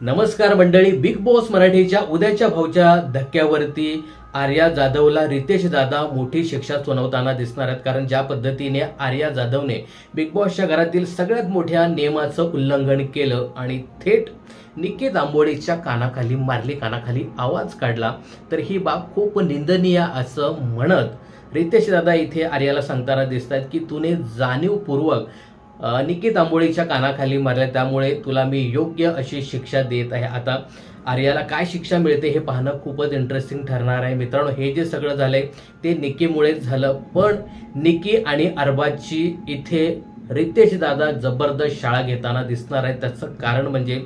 नमस्कार मंडळी big boss मराठीच्या उद्याच्या भाऊच्या धक्क्यावरती आर्या जाधवला रितेश दादा मोठी शिक्षा सुनावताना दिसणार आहेत. कारण ज्या पद्धतीने आर्या जाधवने बिग बॉसच्या घरातील सगळ्यात मोठ्या नियमाचं उल्लंघन केलं आणि थेट निकेत आंबोळीच्या कानाखाली मारली कानाखाली आवाज काढला तर ही बाब खूप निंदनीय असं म्हणत रितेश दादा इथे आर्याला सांगताना दिसत आहेत की तुने जाणीवपूर्वक निकित आंबोळीच्या कानाखाली मारल्या. त्यामुळे तुला मी योग्य अशी शिक्षा देत आहे. आता आर्याला काय शिक्षा मिळते हे पाहणं खूपच इंटरेस्टिंग ठरणार आहे. मित्रांनो हे जे सगळं झालंय ते निकीमुळेच झालं. पण निकी आणि अरबाजची इथे रितेश दादा जबरदस्त शाळा घेताना दिसणार आहे त्याचं कारण म्हणजे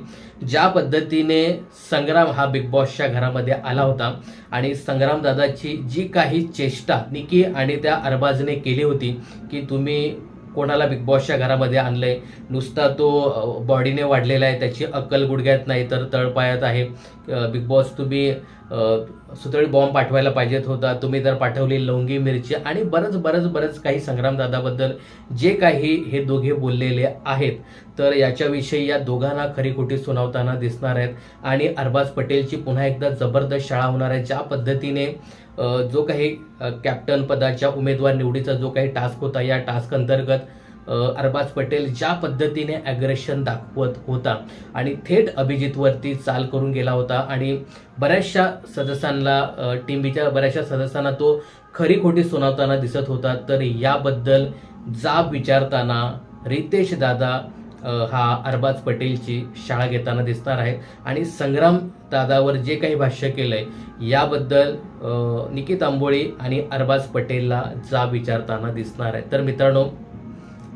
ज्या पद्धतीने संग्राम हा बिग बॉसच्या घरामध्ये आला होता आणि संग्राम दादाची जी काही चेष्टा निकी आणि त्या अरबाजने केली होती की तुम्ही कोणाला बिग बॉसच्या घरामध्ये आणलंय. नुसता तो बॉडीने वाढलेला आहे. त्याची अक्कल गुडघ्यात नाही तर तळपायात आहे. बिग बॉस तुम्ही सुतळी बॉम्ब पाठवायला पाहिजेत होता. तुम्ही तर पाठवली लवंगी मिरची आणि बरंच बरंच बरंच काही संग्रामदादाबद्दल जे काही हे दोघे बोललेले आहेत. तर याच्याविषयी या दोघांना खरी खोटी सुनावताना दिसणार आहेत. आणि अरबाज पटेलची पुन्हा एकदा जबरदस्त शाळा होणार आहे. ज्या पद्धतीने जो काही कॅप्टन पदाच्या उमेदवार निवडीचा जो काही टास्क होता या टास्क अंतर्गत अरबाज पटेल ज्या पद्धतीने अग्रेशन दाखवत होता आणि थेट अभिजितवरती चाल करून गेला होता आणि बऱ्याचशा सदस्यांना टीम बीच्या बऱ्याचशा सदस्यांना तो खरी खोटी सुनावताना दिसत होता. तर याबद्दल जाब विचारताना रितेश दादा हा अरबाज पटेलची शाळा घेताना दिसणार आहे आणि संग्राम दादावर जे काही भाष्य केलंय याबद्दल निकित आंबोळी आणि अरबाज पटेलला जाब विचारताना दिसणार आहे तर मित्रांनो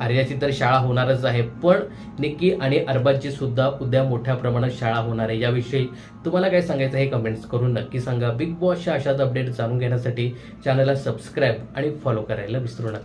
आर्याची तर शाळा होणारच आहे. पण निक्की आणि अरबाजची सुद्धा उद्या मोठ्या प्रमाणात शाळा होणार आहे. याविषयी तुम्हाला काय सांगायचं हे कमेंट्स करून नक्की सांगा. बिग बॉसच्या अशाच अपडेट जाणून घेण्यासाठी चॅनलला सबस्क्राईब आणि फॉलो करायला विसरू नका.